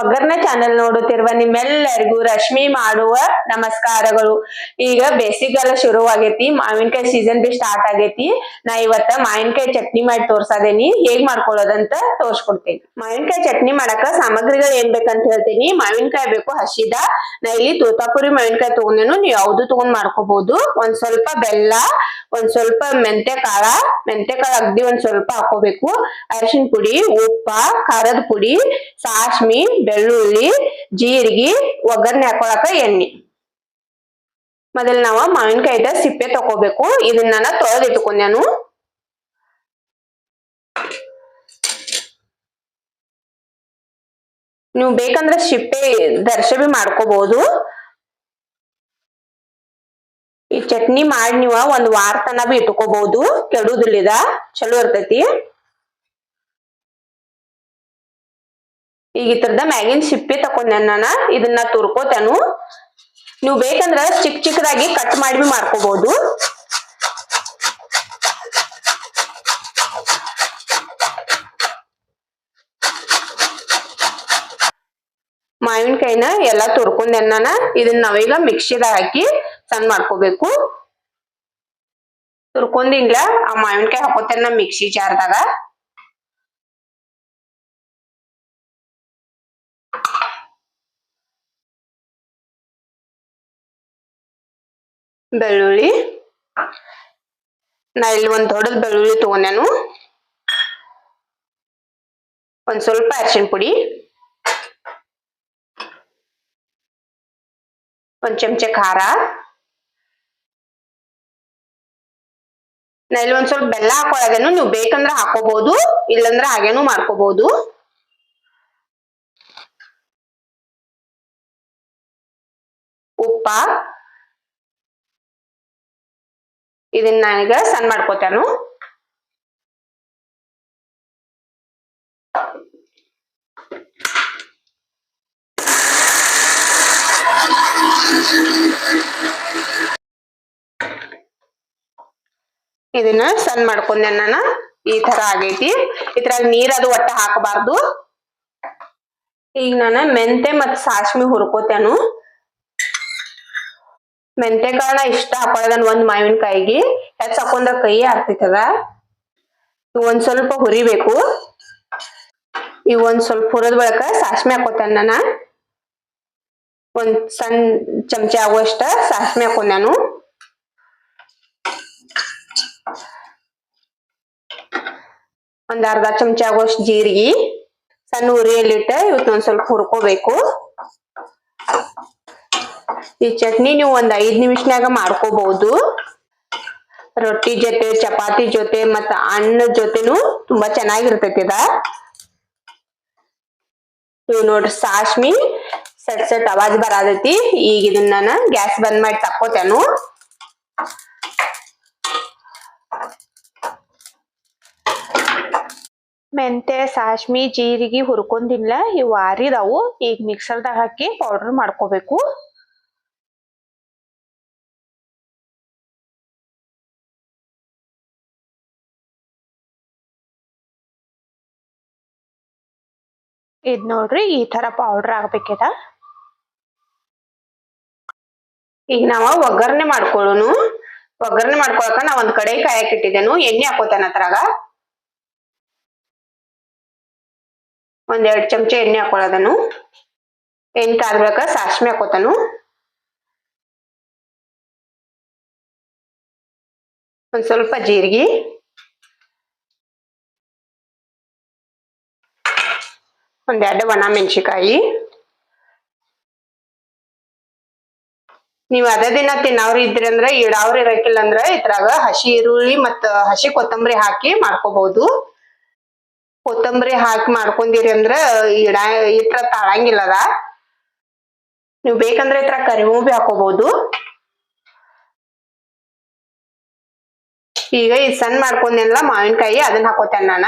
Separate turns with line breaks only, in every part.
ಒಗ್ಗರಣೆ ಚಾನೆಲ್ ನೋಡುತ್ತಿರುವ ನಿಮ್ಮೆಲ್ಲರಿಗೂ ರಶ್ಮಿ ಮಾಡುವ ನಮಸ್ಕಾರಗಳು. ಈಗ ಬೇಸಿಗೆಲ್ಲ ಶುರುವಾಗೈತಿ, ಮಾವಿನಕಾಯಿ ಸೀಸನ್ ಬಿ ಸ್ಟಾರ್ಟ್ ಆಗೈತಿ. ನಾ ಇವತ್ತ ಮಾವಿನಕಾಯಿ ಚಟ್ನಿ ಮಾಡಿ ತೋರ್ಸದೇನಿ, ಹೇಗ್ ಮಾಡ್ಕೊಳ್ಳೋದಂತ ತೋರ್ಸ್ಕೊಡ್ತೇನಿ. ಮಾವಿನಕಾಯಿ ಚಟ್ನಿ ಮಾಡಕ ಸಾಮಗ್ರಿಗಳು ಏನ್ ಬೇಕಂತ ಹೇಳ್ತೀನಿ. ಮಾವಿನಕಾಯಿ ಬೇಕು ಹಸಿದ, ನಾ ಇಲ್ಲಿ ತೋತಾಪುರಿ ಮಾವಿನಕಾಯಿ ತಗೊಂಡೇನು, ನೀವು ಯಾವ್ದು ತಗೊಂಡ್ ಮಾಡ್ಕೋಬಹುದು ಒಂದ್ ಸ್ವಲ್ಪ ಬೆಲ್ಲ, ಒಂದ್ ಸ್ವಲ್ಪ ಮೆಂತೆ ಕಾಳ ಮೆಂತೆ ಕಾಳ ಅಗ್ದಿ ಒಂದ್ ಸ್ವಲ್ಪ ಹಾಕೋಬೇಕು. ಅರಿಶಿನ ಪುಡಿ, ಉಪ್ಪ, ಖಾರದ ಪುಡಿ, ಸಾಸ್ಮಿ ಬೆಳ್ಳುಳ್ಳಿ, ಜೀರಿಗೆ, ಒಗ್ಗರಣೆ ಹಾಕೊಳಕ ಎಣ್ಣೆ. ಮೊದಲ್ ನಾವು ಮಾವಿನಕಾಯಿದ ಸಿಪ್ಪೆ ತಗೋಬೇಕು ಇದನ್ನ ನಾನು ತೊಳೆದ್ ಇಟ್ಕೊಂಡ್ಯಾನು ನೀವು ಬೇಕಂದ್ರೆ ಸಿಪ್ಪೆ ದರ್ಶಬಿ ಮಾಡ್ಕೋಬಹುದು ಈ ಚಟ್ನಿ ಮಾಡಿ ನೀವ ಒಂದು ವಾರ ತನ ಬಿ ಇಟ್ಕೋಬಹುದು ಕೆಡುದಿಲ್ಲ ಚಲೋ ಇರ್ತೈತಿ. ಈಗ ತರದ ಮ್ಯಾಗಿನ್ ಸಿಪ್ಪೆ ತಕೊಂಡೆ ನಾನ ಇದನ್ನ ತುರ್ಕೋತಾನು. ನೀವು ಬೇಕಂದ್ರ ಚಿಕ್ಕ ಚಿಕ್ಕದಾಗಿ ಕಟ್ ಮಾಡಿ ಮಾಡ್ಕೋಬಹುದು ಮಾವಿನಕಾಯಿನ ಎಲ್ಲಾ ತುರ್ಕೊಂಡೆ ನಾನ ಇದನ್ನ ನಾವೀಗ ಮಿಕ್ಸಿದಾಗ ಹಾಕಿ ಸಣ್ಣ ಮಾಡ್ಕೋಬೇಕು. ತುರ್ಕೊಂಡಿನ್ಲ ಆ ಮಾವಿನಕಾಯಿ ಹಾಕೋತೇನೆ ಮಿಕ್ಸಿ ಜಾರ್ದಾಗ. ಬೆಳ್ಳುಳ್ಳಿ. ನಾ ಇಲ್ಲಿ ಒಂದ್ ದೊಡ್ಡದ ಬೆಳ್ಳುಳ್ಳಿ ತಗೊಂಡೇನು ಒಂದ್ ಸ್ವಲ್ಪ ಅರಿಶಿನ ಪುಡಿ. ಒಂದ್ ಚಮಚ ಖಾರ. ನಾ ಇಲ್ಲಿ ಒಂದ್ ಸ್ವಲ್ಪ ಬೆಲ್ಲ ಹಾಕೊಳ್ಳೋದೇನು ನೀವು ಬೇಕಂದ್ರೆ ಹಾಕೋಬಹುದು ಇಲ್ಲಂದ್ರೆ ಹಾಗೇನು ಮಾಡ್ಕೋಬಹುದು ಉಪ್ಪ ಇದನ್ನ ನಾನೀಗ ಸಣ್ಣ ಮಾಡ್ಕೋತಾನು. ಇದನ್ನ ಸಣ್ಣ ಮಾಡ್ಕೊಂಡೆ ನಾನು. ಈ ತರ ಆಗೈತಿ. ಇದ್ರಾಗ ನೀರ್ ಅದು ಒಟ್ಟ ಹಾಕಬಾರ್ದು. ಈಗ ನಾನು ಮೆಂತೆ ಮತ್ ಸಾಸ್ಮಿ ಹುರ್ಕೋತೇನು. ಮೆಂತೆ ಕಾಳನ್ನ ಇಷ್ಟ ಹಾಕೊಳ್ಳೋದನ್ ಒಂದ್ ಮಾವಿನಕಾಯಿಗೆ ಹೆಚ್ಚ ಹಾಕೊಂಡ ಕೈ ಆಗ್ತೈತದ. ಒಂದ್ ಸ್ವಲ್ಪ ಹುರಿಬೇಕು. ಈ ಒಂದ್ ಸ್ವಲ್ಪ ಹುರಿದ ಬಳಕ ಸಾಸ್ಮೆ ಹಾಕೋತೇನೆ ನಾನ. ಒಂದ್ ಸಣ್ಣ ಚಮಚ ಆಗುವಷ್ಟ ಸಾಸ್ಮೆ ಹಾಕೊಂಡ್ ನಾನು. ಒಂದ್ ಅರ್ಧ ಚಮಚ ಆಗುವಷ್ಟು ಜೀರಿಗೆ. ಸಣ್ಣ ಉರಿಯಲ್ಲಿಟ್ಟ ಇವತ್ತು ಒಂದ್ ಸ್ವಲ್ಪ ಹುರ್ಕೋಬೇಕು. ಈ ಚಟ್ನಿ ನೀವು ಒಂದ್ ಐದ್ ನಿಮಿಷನ್ಯಾಗ ಮಾಡ್ಕೋಬಹುದು ರೊಟ್ಟಿ ಜೊತೆ, ಚಪಾತಿ ಜೊತೆ ಮತ್ತ ಅಣ್ಣ ಜೊತೆನು ತುಂಬಾ ಚೆನ್ನಾಗಿರ್ತೈತಿ ಇದ. ಇವ್ ನೋಡ್ರಿ ಸಾಶ್ಮಿ ಸಟ್ ಸಟ್ ಅವಾಜ್ ಬರಾದೈತಿ ಈಗ ಇದನ್ನ ನಾನು ಗ್ಯಾಸ್ ಬಂದ್ ಮಾಡಿ ತಕ್ಕೋತೇನು. ಮೆಂತೆ ಸಾಶ್ಮಿ ಜೀರಿಗೆ ಹುರ್ಕೊಂಡಿಲ್ಲ ಇವು ಆರಿದಾವು ಈಗ ಮಿಕ್ಸರ್ದಾಗ ಹಾಕಿ ಪೌಡರ್ ಮಾಡ್ಕೋಬೇಕು. ಇದ್ ನೋಡ್ರಿ ಈ ತರ ಪೌಡರ್ ಆಗ್ಬೇಕಿದ. ಈಗ ನಾವ ಒಗ್ಗರಣೆ ಮಾಡ್ಕೊಳ್ಳೋನು. ಒಗ್ಗರಣೆ ಮಾಡ್ಕೊಳಕ ನಾ ಒಂದು ಕಡೆ ಕಾಯಕ್ ಇಟ್ಟಿದ್ದೇನು, ಎಣ್ಣೆ ಹಾಕೋತೇನೆ ಅದ್ರಾಗ. ಒಂದ್ ಎರಡ್ ಚಮಚ ಎಣ್ಣೆ ಹಾಕೊಳ್ಳೋದನು ಎಣ್ಣೆ ಕಾದ್ಬೇಕ ಸಾಸ್ಮೆ ಹಾಕೋತಾನು. ಒಂದು ಸ್ವಲ್ಪ ಜೀರಿಗೆ. ಒಂದ್ ಎರಡು ಒಣ ಮೆಣಸಿಕಾಯಿ ನೀವ್ ಅದೇ ದಿನ ತಿನ್ನವ್ರ ಇದ್ರಿ ಅಂದ್ರೆ ಇಡಾವ್ರ ಇರಕಿಲ್ಲ ಅಂದ್ರೆ ಇದ್ರಾಗ ಹಸಿ ಈರುಳ್ಳಿ ಮತ್ತ ಹಸಿ ಕೊತ್ತಂಬರಿ ಹಾಕಿ ಮಾಡ್ಕೋಬಹುದು ಕೊತ್ತಂಬರಿ ಹಾಕಿ ಮಾಡ್ಕೊಂಡಿರಿ ಅಂದ್ರ ಇಡ ಇತ್ರ ತಾಳಂಗಿಲ್ಲದ ನೀವ್ ಬೇಕಂದ್ರೆ ಇತ್ರ ಕರಿಬೇವು ಬಿ ಹಾಕೋಬಹುದು ಈಗ ಈ ಸಣ್ಣ ಮಾಡ್ಕೊಂಡೆಲ್ಲ ಮಾವಿನಕಾಯಿ ಅದನ್ನ ಹಾಕೋತೇನೆ ನಾನ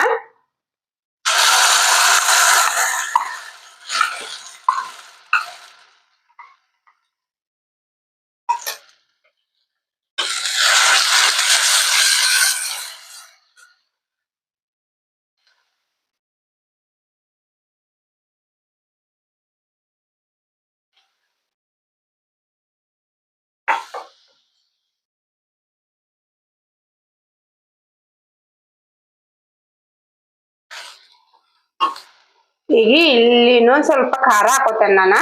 ಈಗ ಇಲ್ಲಿ ಇನ್ನೊಂದ್ ಸ್ವಲ್ಪ ಖಾರ ಹಾಕೋತೇನೆ ನಾನು.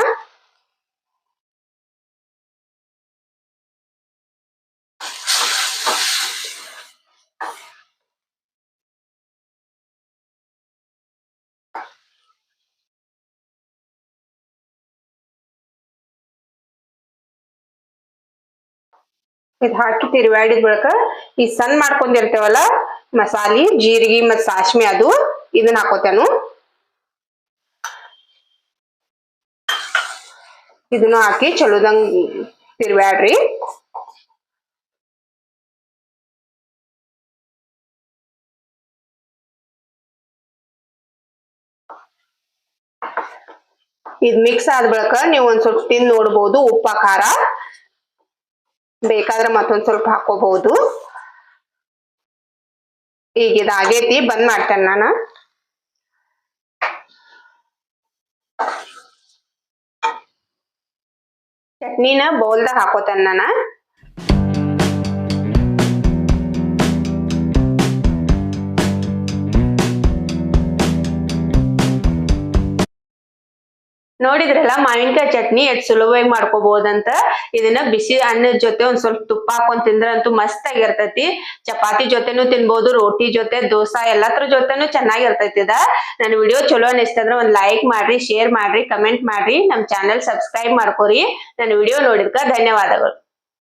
ಇದ್ ಹಾಕಿ ತಿರುವಾಡಿದ ಬಳಿಕ. ಈ ಸಣ್ಣ ಮಾಡ್ಕೊಂಡಿರ್ತೇವಲ್ಲ, ಮಸಾಲಿ, ಜೀರಿಗೆ ಮತ್ ಸಾಸ್ಮಿ ಅದು ಇದನ್ನ ಹಾಕೋತೇನು. ಇದನ್ನು ಹಾಕಿ ಚಲೋದಂಗ್ ತಿರುವಾಡ್ರಿ ಇದ್ ಮಿಕ್ಸ್ ಆದ ಬಳಿಕ ನೀವು ಒಂದ್ ಸ್ವಲ್ಪ ತಿಂದು ನೋಡ್ಬೋದು ಉಪ್ಪ, ಖಾರ. ಬೇಕಾದ್ರೆ ಮತ್ತೊಂದ್ ಸ್ವಲ್ಪ ಹಾಕೋಬಹುದು ಈಗ ಇದಾಗೈತಿ ಬಂದ್ ಮಾಡ್ತೇನೆ ನಾನು. ಚಟ್ನಿನ ಬೌಲ್ದಾಗ ಹಾಕೋತೇನೆ ನಾನು ನೋಡಿದ್ರಲ್ಲ ಮಾವಿನಕಾಯಿ ಚಟ್ನಿ ಎಷ್ಟ್ ಸುಲಭವಾಗಿ ಮಾಡ್ಕೋಬಹುದಂತ ಇದನ್ನ ಬಿಸಿ ಅನ್ನದ ಜೊತೆ ಒಂದ್ ಸ್ವಲ್ಪ ತುಪ್ಪ ಹಾಕೊಂಡ್ ತಿಂದ್ರೆ ಅಂತೂ ಮಸ್ತ್ ಆಗಿರ್ತೈತಿ. ಚಪಾತಿ ಜೊತೆನು ತಿನ್ಬಹುದು ರೋಟಿ ಜೊತೆ, ದೋಸಾ ಎಲ್ಲಾದ್ರ ಜೊತೆನು ಚೆನ್ನಾಗಿರ್ತೈತಿ ಇದ. ನನ್ ವಿಡಿಯೋ ಚಲೋ ಅನಿಸ್ತಂದ್ರ ಒಂದ್ ಲೈಕ್ ಮಾಡ್ರಿ ಶೇರ್ ಮಾಡ್ರಿ ಕಮೆಂಟ್ ಮಾಡ್ರಿ. ನಮ್ ಚಾನೆಲ್ ಸಬ್ಸ್ಕ್ರೈಬ್ ಮಾಡ್ಕೊರಿ. ನನ್ ವಿಡಿಯೋ ನೋಡಿದ್ಕ ಧನ್ಯವಾದಗಳು.